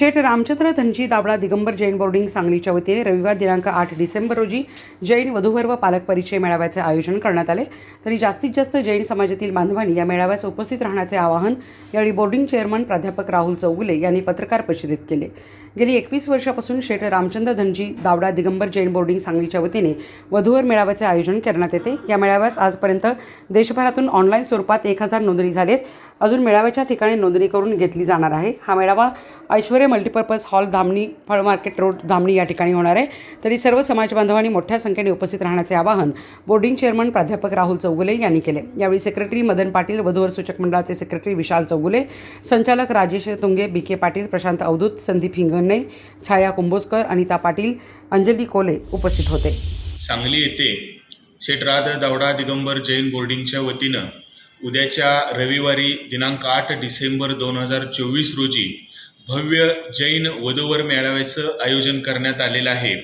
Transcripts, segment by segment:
शेठ Ramchandra Dhanji Dabla Digambar Jain boarding सांगलीच्या वतीने रविवार दिनांक आठ डिसेंबर रोजी जैन वधूवर व पालक परिचय मेळाव्याचे आयोजन करण्यात आले. तरी जास्तीत जास्त जैन समाजातील बांधवांनी या मेळाव्यास उपस्थित राहण्याचे आवाहन यावेळी बोर्डिंग चेअरमन प्राध्यापक राहुल चौगुले यांनी पत्रकार परिषदेत केले. गेली एकवीस वर्षापासून शेठ रामचंद्र धनजी दावडा दिगंबर जैन बोर्डिंग सांगलीच्या वतीने वधूवर मेळाव्याचे आयोजन करण्यात येते. या मेळाव्यास आजपर्यंत देशभरातून ऑनलाईन स्वरूपात एक हजार नोंदणी झालेत अजून मेळाव्याच्या ठिकाणी नोंदणी करून घेतली जाणार आहे. हा मेळावा ऐश्वर्य मल्टीपर्पज हॉल धामणी फळ मार्केट रोड धामणी या ठिकाणी होणार आहे. तरी सर्व समाजबांधवांनी मोठ्या संख्येने उपस्थित राहण्याचे आवाहन बोर्डिंग चेअरमन प्राध्यापक राहुल चौगुले यांनी केले. यावेळी सेक्रेटरी मदन पाटील वधूवर सूचक मंडळाचे सेक्रेटरी विशाल चौगुले संचालक राजेश तुंगे बी के पाटील प्रशांत अवधूत संदीप हिंगणे छाया कुंभोजकर अनिता पाटील अंजली कोले उपस्थित होते. सांगली येथे शेटराध दौडा दिगंबर जैन बोर्डिंगच्या वतीनं उद्याच्या रविवारी दिनांक आठ डिसेंबर दोन हजार चोवीस रोजी भव्य जैन वधूवर मेळाव्याचं आयोजन करण्यात आलेलं आहे.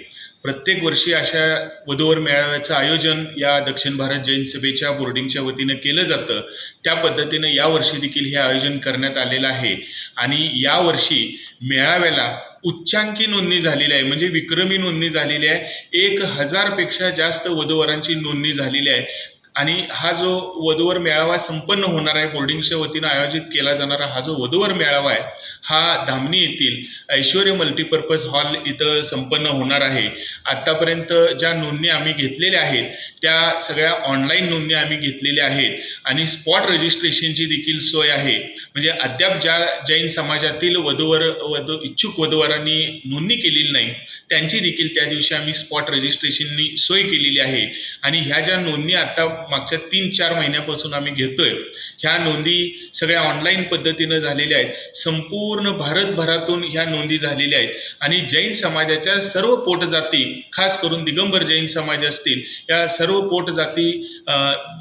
प्रत्येक वर्षी अशा वधूवर मेळाव्याचं आयोजन या दक्षिण भारत जैन सभेच्या बोर्डिंगच्या वतीनं केलं जातं. त्या पद्धतीनं यावर्षी देखील हे आयोजन करण्यात आलेलं आहे. आणि यावर्षी मेळाव्याला उच्चांकी नोंदणी झालेली आहे. म्हणजे विक्रमी नोंदणी झालेली आहे. एक हजारपेक्षा जास्त वधूवरांची नोंदणी झालेली आहे. आणि हा जो वधूवर मेळावा संपन्न होणार आहे होल्डिंगच्या वतीनं आयोजित केला जाणारा हा जो वधूवर मेळावा आहे हा धामणी येथील ऐश्वर्य मल्टीपर्पज हॉल इथं संपन्न होणार आहे. आत्तापर्यंत ज्या नोंदणी आम्ही घेतलेल्या आहेत त्या सगळ्या ऑनलाईन नोंदणी आम्ही घेतलेल्या आहेत. आणि स्पॉट रजिस्ट्रेशनची देखील सोय आहे. म्हणजे अद्याप ज्या जैन समाजातील वधूवर वधू इच्छुक वधूवरांनी नोंदणी केलेली नाही त्यांची देखील त्या दिवशी आम्ही स्पॉट रजिस्ट्रेशननी सोय केलेली आहे. आणि ह्या ज्या नोंदणी आता मागच्या तीन चार महिन्यापासून आम्ही घेतोय. ह्या नोंदी सगळ्या ऑनलाईन पद्धतीनं झालेल्या आहेत. संपूर्ण भारतभरातून ह्या नोंदी झालेल्या आहेत. आणि जैन समाजाच्या सर्व पोटजाती खास करून दिगंबर जैन समाज असतील या सर्व पोटजाती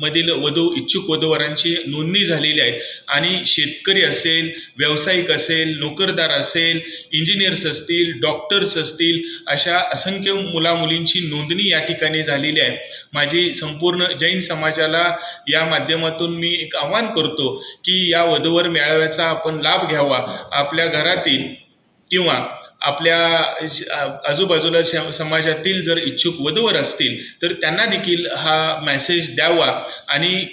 मधील वधू इच्छुक वधूवरांची नोंदणी झालेली आहे. आणि शेतकरी असेल व्यावसायिक असेल नोकरदार असेल इंजिनियर्स असतील डॉक्टर्स असतील अशा असंख्य मुलामुलींची नोंदणी या ठिकाणी झालेली आहे. माझी संपूर्ण जैन समाजाला या माध्यमातून मी एक आवाहन करतो की या वधूवर मेळाव्याचा आपण लाभ घ्यावा. आपल्या घरातील किंवा आपल्या आजूबाजूला समाजातील जर इच्छुक वधूवर असतील तर त्यांना देखील हा मेसेज द्यावा आणि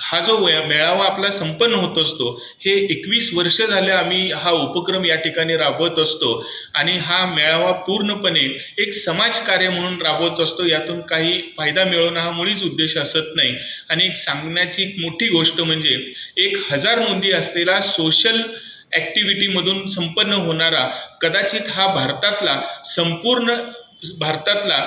हा जो मेळावा आपला संपन्न होत असतो हे एकवीस वर्ष झाले आम्ही हा उपक्रम या ठिकाणी राबवत असतो. आणि हा मेळावा पूर्णपणे एक समाजकार्य म्हणून राबवत असतो. यातून काही फायदा मिळवणं हा मुळीच उद्देश असत नाही. आणि एक सांगण्याची एक मोठी गोष्ट म्हणजे एक हजार नोंदी असलेला सोशल ॲक्टिव्हिटीमधून संपन्न होणारा कदाचित हा भारतातला संपूर्ण भारतातला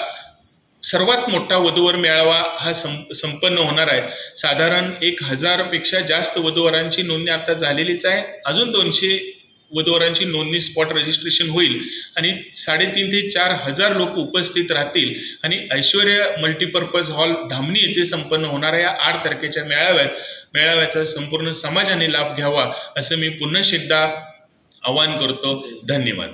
सर्वात मोठा वधूवर मेळावा हा सं संपन्न होणार आहे. साधारण एक हजारपेक्षा जास्त वधूवरांची नोंदणी आता झालेलीच आहे. अजून दोनशे वधूवरांची नोंदणी स्पॉट रजिस्ट्रेशन होईल आणि साडेतीन ते चार हजार लोक उपस्थित राहतील आणि ऐश्वर्य मल्टीपर्पज हॉल धामणी येथे संपन्न होणाऱ्या या आठ तारखेच्या मेळाव्यात मेळाव्याचा संपूर्ण समाजाने लाभ घ्यावा असं मी पुन्हा एकदा आवाहन करतो. धन्यवाद.